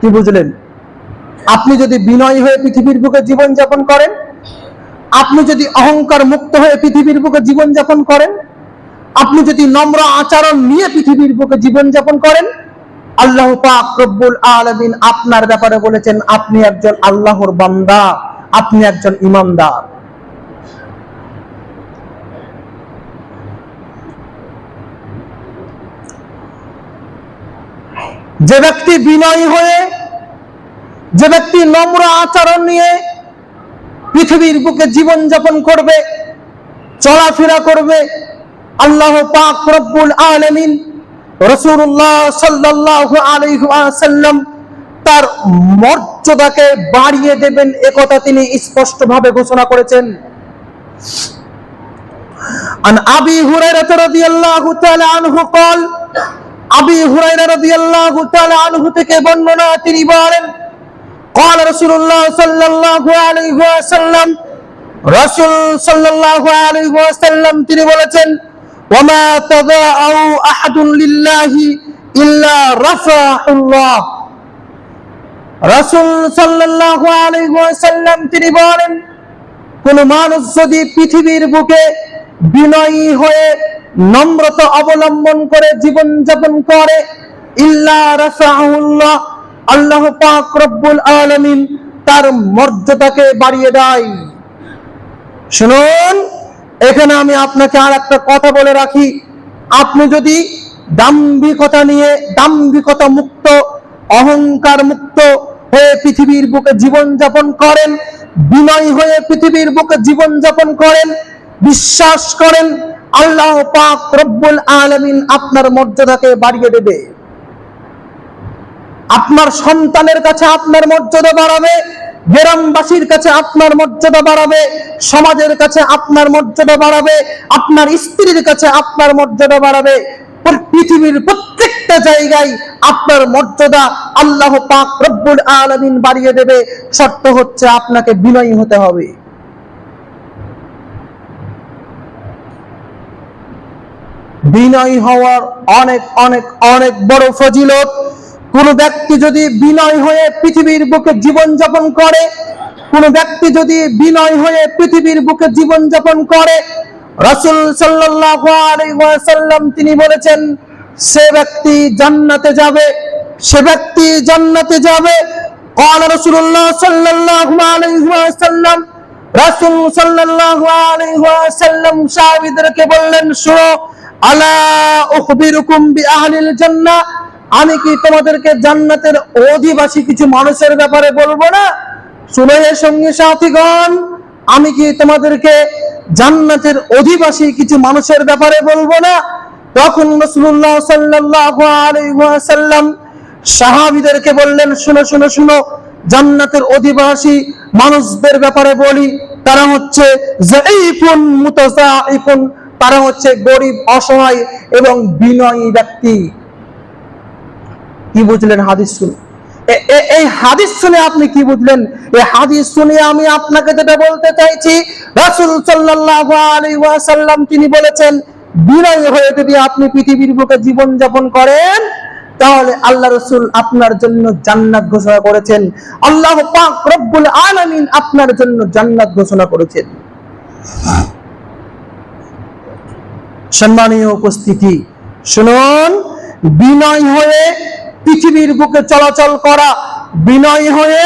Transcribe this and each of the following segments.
কি বুঝলেন? আপনি যদি বিনয়ী হয়ে পৃথিবীর বুকে জীবন যাপন করেন, আপনি যদি অহংকার মুক্ত হয়ে পৃথিবীর বুকে জীবন যাপন করেন, আপনি যদি নম্র আচরণ নিয়ে পৃথিবীর বুকে জীবন যাপন করেন, আল্লাহ পাক রব্বুল আলামিন আপনার ব্যাপারে বলেছেন, আপনি একজন আল্লাহর বান্দা, আপনি একজন ইমানদার। যে ব্যক্তি বিনয়ী হয়ে যে ব্যক্তি নম্র আচরণ নিয়ে পৃথিবীর বুকে জীবন যাপন করবে চলাফেরা করবে আল্লাহ পাক রব্বুল আলামিন রাসূলুল্লাহ সাল্লাল্লাহু আলাইহি ওয়াসাল্লাম তার মর্যাদাকে বাড়িয়ে দেবেন একথা তিনি স্পষ্টভাবে ঘোষণা করেছেন عن أبي هريرة رضي الله تعالى عنه قال أبي هريرة رضي الله تعالى عنه থেকে বর্ণনা তিনি বলেন قال رسول الله صلى الله عليه وسلم রাসূল সাল্লাল্লাহু আলাইহি ওয়াসাল্লাম তিনি বলেছেন ওয়ামা তাদাউ আহাদুন লিল্লাহি ইল্লা রাফাহুল্লাহ রাসূল সাল্লাল্লাহু আলাইহি ওয়াসাল্লাম তিনি বলেন কোন মানুষ যদি পৃথিবীর বুকে বিনয়ী হয়ে নম্রতা অবলম্বন করে জীবন যাপন করে। ইল্লা রাফাহুল্লাহ, আল্লাহ পাক রব্বুল আলামিন তার মর্যাদাকে বাড়িয়ে দেয়। শুনুন, এখানে আমি আপনাকে আর একটা কথা বলে রাখি। আপনি যদি দাম্ভিকতা নিয়ে দাম্ভিকতা মুক্ত, অহংকার মুক্ত হয়ে পৃথিবীর বুকে জীবন যাপন করেন, বিনয় হয়ে পৃথিবীর বুকে জীবন যাপন করেন, বিশ্বাস করেন আল্লাহ পাক রব্বুল আলামিন আপনার মর্যাদাকে বাড়িয়ে দেবে। আপনার সন্তানের কাছে আপনার মর্যাদা বাড়াবে, গ্রামবাসীর কাছে আপনার মর্যাদা বাড়াবে, সমাজের কাছে আপনার মর্যাদা বাড়াবে, আপনার স্ত্রীর কাছে আপনার মর্যাদা বাড়াবে। পৃথিবীর প্রত্যেকটা জায়গায় আপনার মর্যাদা আল্লাহ পাক রব্বুল আলামিন বাড়িয়ে দেবে। শর্ত হচ্ছে আপনাকে বিনয়ী হতে হবে। বিনয়ী হওয়ার অনেক অনেক অনেক বড় ফজিলত কোন ব্যক্তি যদি বিনয় হয়ে পৃথিবীর বুকে জীবন যাপন করে কোন ব্যক্তি যদি বিনয় হয়ে পৃথিবীর বুকে জীবন যাপন করে রাসূল সাল্লাল্লাহু আলাইহি ওয়াসাল্লাম তিনি বলেছেন সে ব্যক্তি জান্নাতে যাবে সে ব্যক্তি জান্নাতে যাবে قال رسول الله صلى الله عليه وسلم রাসূল সাল্লাল্লাহু আলাইহি ওয়াসাল্লাম সাহাবীদেরকে বললেন শুনো আলা আমি কি তোমাদেরকে জান্নাতের অধিবাসী কিছু মানুষের ব্যাপারে বলব না? শুনে সঙ্গে সাথীগণ, আমি কি তোমাদেরকে জান্নাতের অধিবাসী কিছু মানুষের ব্যাপারে বলব না? তখন রাসূলুল্লাহ সাল্লাল্লাহু আলাইহি ওয়াসাল্লাম সাহাবীদেরকে বললেন, শুনো শুনো শুনো, জান্নাতের অধিবাসী মানুষদের ব্যাপারে বলি। তারা হচ্ছে জাইফুন মুতাসাইফুন তারা হচ্ছে গরিব, অসহায় এবং বিনয়ী ব্যক্তি। কি বুঝলেন হাদিস শুনে? এই হাদিস শুনে আপনি কি বুঝলেন? এই হাদিস শুনে আমি আপনাকে যেটা বলতে চাইছি, রাসূল সাল্লাল্লাহু ওয়াসাল্লাম তিনি বলেছেন, বিনয়ী হয়ে যদি আপনি পৃথিবীর বুকে জীবন যাপন করেন, তাহলে আল্লাহ রসুল আপনার জন্য জান্নাত ঘোষণা করেছেন। আল্লাহ পাক রব্বুল আলামিন আপনার জন্য জান্নাত ঘোষণা করেছেন। সম্মানীয় উপস্থিতি, শুনুন, বিনয় হয়ে পৃথিবীর বুকে চলাচল করা, বিনয় হয়ে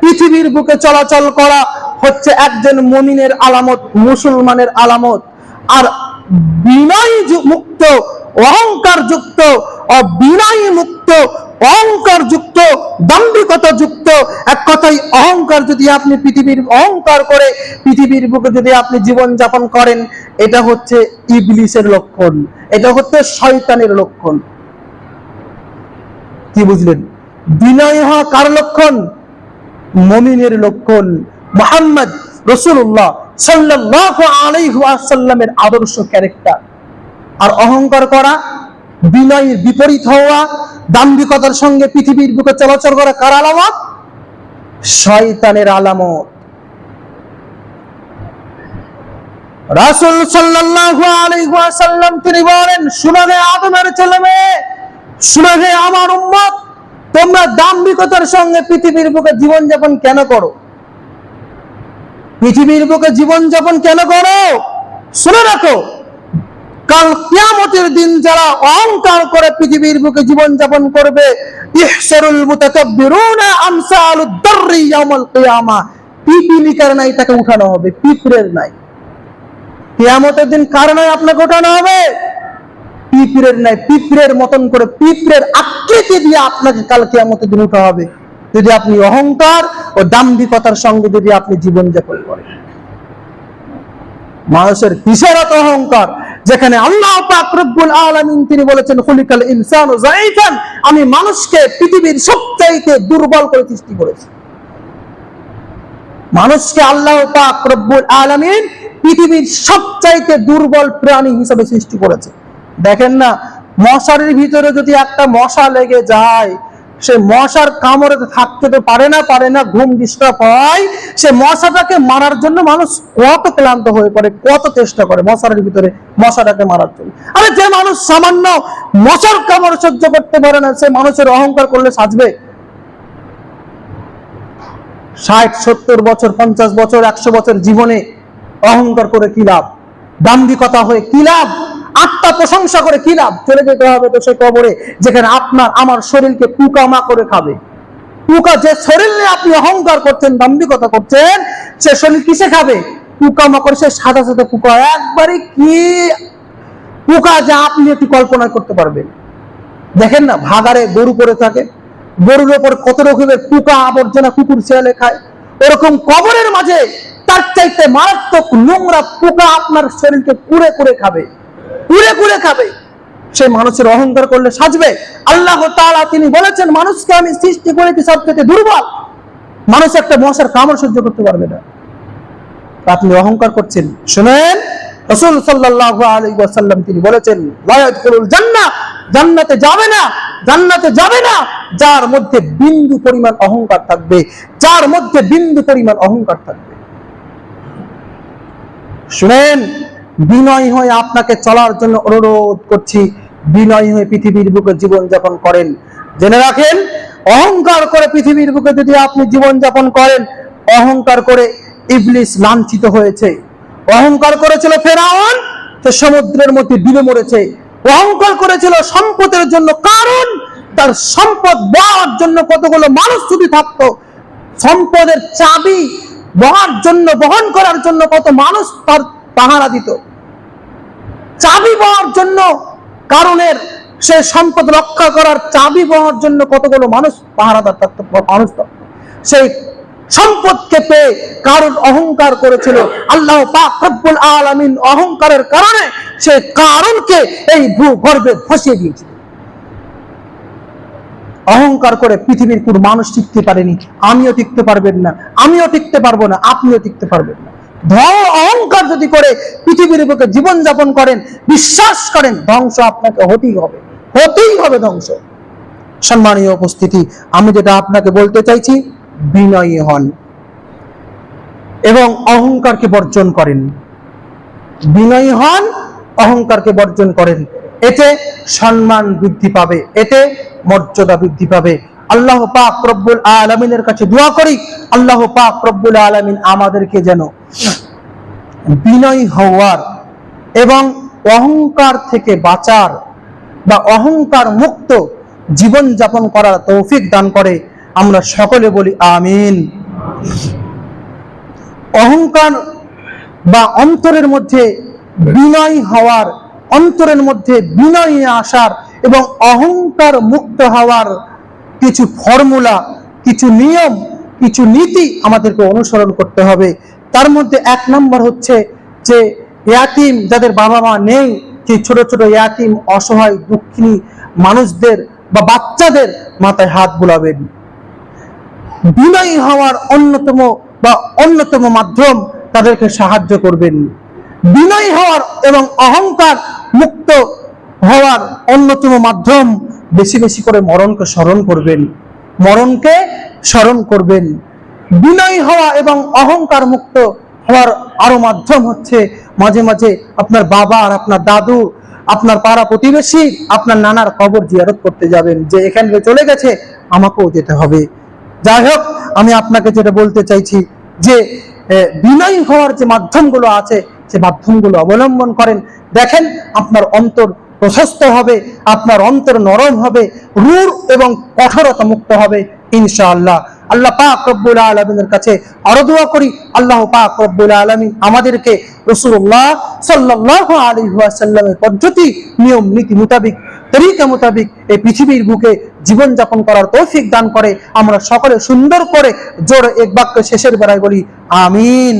পৃথিবীর বুকে চলাচল করা হচ্ছে একজন মমিনের আলামত, মুসলমানের আলামত। আর বিনয় মুক্ত অহংকার যুক্ত অবিনয় মুক্ত অহংকার যুক্ত দাম্ভিকতা যুক্ত এক কথাই অহংকার যদি আপনি পৃথিবীর অহংকার করে, পৃথিবীর বুকে যদি আপনি জীবন যাপন করেন, এটা হচ্ছে ইবলিসের লক্ষণ। এটা হচ্ছে শয়তানের লক্ষণ। কি বুঝলেন? বিনয় হওয়া কার লক্ষণ? মমিনের লক্ষণ। মোহাম্মদ রসুল্লাহ সাল্লাল্লাহু আলাইহি ওয়াসাল্লামের আদর্শ ক্যারেক্টার আর অহংকার করা বিনয়ের বিপরীত হওয়া, দাম্ভিকতার সঙ্গে পৃথিবীর বুকে চলাচল করা কার আলামত? শয়তানের আলামত। রাসূল সাল্লাল্লাহু আলাইহি ওয়াসাল্লাম তিনি বলেন শুনে হে আদমের ছেলে মেয়ে শুনে হে আমার উম্মত, তোমরা দাম্ভিকতার সঙ্গে পৃথিবীর বুকে জীবনযাপন কেন করো? পৃথিবীর বুকে জীবনযাপন কেন করো? শুনে রাখো। কাল কিয়ামতের দিন যারা অহংকার করে পৃথিবীর বুকে জীবনযাপন করবে, ইহসারুল মুতাকাব্বিরুনা আমসালুদ দাররি ইয়াউমাল কিয়ামা। পিপিলিকার নাই, তাকে উঠানো হবে পিঁপড়ের নাই। কিয়ামতের দিন কার নাই আপনাকে উঠানো হবে? পিঁপড়ের নাই পিঁপড়ের মতন করে পিঁপড়ের আকৃতি দিয়ে আপনাকে কাল কিয়ামতের দিন উঠা হবে। যদি আপনি অহংকার ও দাম্ভিকতার সঙ্গে যদি আপনি জীবন যাপন করেন। মানুষের কিসের এত অহংকার যেখানে আল্লাহ পাক রব্বুল আলামিন তিনি বলেছেন, খুলিকাল ইনসানু যায়িফান আমি মানুষকে পৃথিবীর সবচাইতে দুর্বল করে সৃষ্টি করেছি। মানুষকে আল্লাহ পাক রব্বুল আলামিন পৃথিবীর সবচাইতে দুর্বল প্রাণী হিসেবে সৃষ্টি করেছে। দেখেন না, মশারির ভিতরে যদি একটা মশা লেগে যায় সে মশার কামড়ে থাকতে তো পারে না পারে না, ঘুম ডিস্টার্ব হয়। সে মশাটাকে মারার জন্য মানুষ কত ক্লান্ত হয়ে পড়ে, কত চেষ্টা করে মশার ভিতরে, মশাটাকে মারার জন্য। আরে যে মানুষ সামান্য মশার কামড় সহ্য করতে পারে না, সে মানুষের অহংকার করলে সাজবে। ষাট, সত্তর বছর, পঞ্চাশ বছর, একশো বছর জীবনে অহংকার করে কি লাভ? দাম্ভিকতা হয়ে কি লাভ? আত্মা প্রশংসা করে কি লাভ? চলে যেতে হবে তো সে কবরে, যেখানে আপনার, আমার শরীরকে পুকামা করে খাবে। পুকা যে শরীর নিয়ে আপনি অহংকার করছেন, দাম্ভিকতা করছেন, সে শরীর কিসে খাবে? পুকামা করে সে সাদা সাদা পুকা একবারে কি? পোকা যা আপনি একটু কল্পনা করতে পারবেন। দেখেন না ভাগারে গরু পড়ে থাকে। গরুর ওপর কত রকমের পোকা আবর্জনা, কুকুর ছেলে খায়। ওরকম কবরের মাঝে তার চাইতে মারাত্মক নোংরা পোকা আপনার শরীরকে কুড়ে কুড়ে খাবে। কুড়ে কুড়ে খাবে। সে মানুষের অহংকার করলে সাজবে। আল্লাহ তাআলা তিনি বলেছেন, মানুষকে আমি সৃষ্টি করেছি সবচেয়ে দুর্বল। মানুষ একটা মশার কামড় সহ্য করতে পারবে না। আপনি অহংকার করছেন। শুনেন, রসুল সাল্লাল্লাহু আলাইহি ওয়াসাল্লাম তিনি বলেছেন জান্নাহ, জান্নাতে যাবে না, জান্নাতে যাবে না, যার মধ্যে বিন্দু পরিমাণ অহংকার থাকবে, যার মধ্যে বিন্দু পরিমাণ অহংকার থাকবে। শুনেন বিনয় হয়ে আপনাকে চলার জন্য অনুরোধ করছি, বিনয় হয়ে পৃথিবীর বুকে জীবন যাপন করেন। জেনে রাখেন, অহংকার করে পৃথিবীর বুকে যদি আপনি জীবন যাপন করেন, অহংকার করে ইবলিস লাঞ্ছিত হয়েছে। অহংকার করেছিল ফেরাউন সে সমুদ্রের মধ্যে ডুবে মরেছে। অহংকার করেছিল সম্পদের জন্য, কারণ তার সম্পদ বহার জন্য কতগুলো মানুষ যদি থাকতো, সম্পদের চাবি বহার জন্য, বহন করার জন্য কত মানুষ তার পাহারা দিত। চাবি বহার জন্য কারণের সে সম্পদ রক্ষা করার চাবি বহার জন্য কতগুলো মানুষ পাহারাদার থাকতো মানুষ সেই সম্পদকে পেয়ে কারণ অহংকার করেছিল। আল্লাহ পাক রব্বুল আলামিন অহংকারের কারণে সে কারণকে এই ভূগর্ভে ফসিয়ে দিয়েছিল। অহংকার করে পৃথিবীর কোন মানুষ টিকতে পারেনি। আমিও টিকতে পারবেন না। আমিও টিকতে পারব না। আপনিও টিকতে পারবেন না। ধর অহংকার যদি করে, পৃথিবীর বুকে জীবন যাপন করেন, বিশ্বাস করেন, ধ্বংস আপনাকে হতেই হবে। হতেই হবে ধ্বংস। সম্মানীয় উপস্থিতি, আমি যেটা আপনাকে বলতে চাইছি, বিনয়ী হন এবং অহংকারকে বর্জন করেন। বিনয়ী হন, অহংকারকে বর্জন করেন। এতে সম্মান বৃদ্ধি পাবে, এতে মর্যাদা বৃদ্ধি পাবে। আল্লাহ পাক রব্বুল আলমিনের কাছে দোয়া করি, আল্লাহ পাক রব্বুল আলমিন আমাদেরকে যেন বিনয়ী হওয়ার এবং অহংকার থেকে বাঁচার বা অহংকার মুক্ত জীবন যাপন করার তৌফিক দান করে, আমরা সকলে বলি আমিন। অহংকার বা অন্তরের মধ্যে বিনয় হওয়ার, অন্তরের মধ্যে বিনয় আসার এবং অহংকার মুক্ত হওয়ার কিছু ফর্মুলা, কিছু নিয়ম, কিছু নীতি আমাদেরকে অনুসরণ করতে হবে। তার মধ্যে এক নম্বর হচ্ছে যে, ইয়াতিম যাদের বাবা মা নেই সেই ছোট ছোট ইয়াতিম, অসহায়, দুঃখিনী মানুষদের বা বাচ্চাদের মাথায় হাত বুলাবেন। বিনয়ী হওয়ার অন্যতম বা অন্যতম মাধ্যম তাদেরকে সাহায্য করবেন। বিনয়ী হওয়ার এবং অহংকার মুক্ত হওয়ার অন্যতম মাধ্যম বেশি বেশি করে মরণকে স্মরণ করবেন, মরণকে স্মরণ করবেন। বিনয়ী হওয়া এবং অহংকার মুক্ত হওয়ার আরও মাধ্যম হচ্ছে মাঝে মাঝে আপনার বাবা আর আপনার দাদু, আপনার পাড়া প্রতিবেশী, আপনার নানার কবর জিয়ারত করতে যাবেন, যে এখান থেকে চলে গেছে, আমাকেও যেতে হবে। যাই হোক, আমি আপনাকে যেটা বলতে চাইছি যে বিনয়ী হওয়ার যে মাধ্যমগুলো আছে, সে মাধ্যমগুলো অবলম্বন করেন। দেখেন আপনার অন্তর প্রশস্ত হবে, আপনার অন্তর নরম হবে রূঢ় এবং কঠোরতা মুক্ত হবে, ইনশাআল্লাহ। আল্লাহ পাক রব্বুল আলমিনের কাছে আরও দোয়া করি, আল্লাহ পাক রব্বুল আলমিন আমাদেরকে রসুল্লাহ সাল্লাহ আলী সাল্লামের পদ্ধতি, নিয়ম, নীতি মোতাবিক, তরিকা মোতাবিক এই পৃথিবীর বুকে জীবনযাপন করার তৌফিক দান করে, আমরা সকলে সুন্দর করে জোর এক বাক্য শেষের বেলায় বলি, আমিন।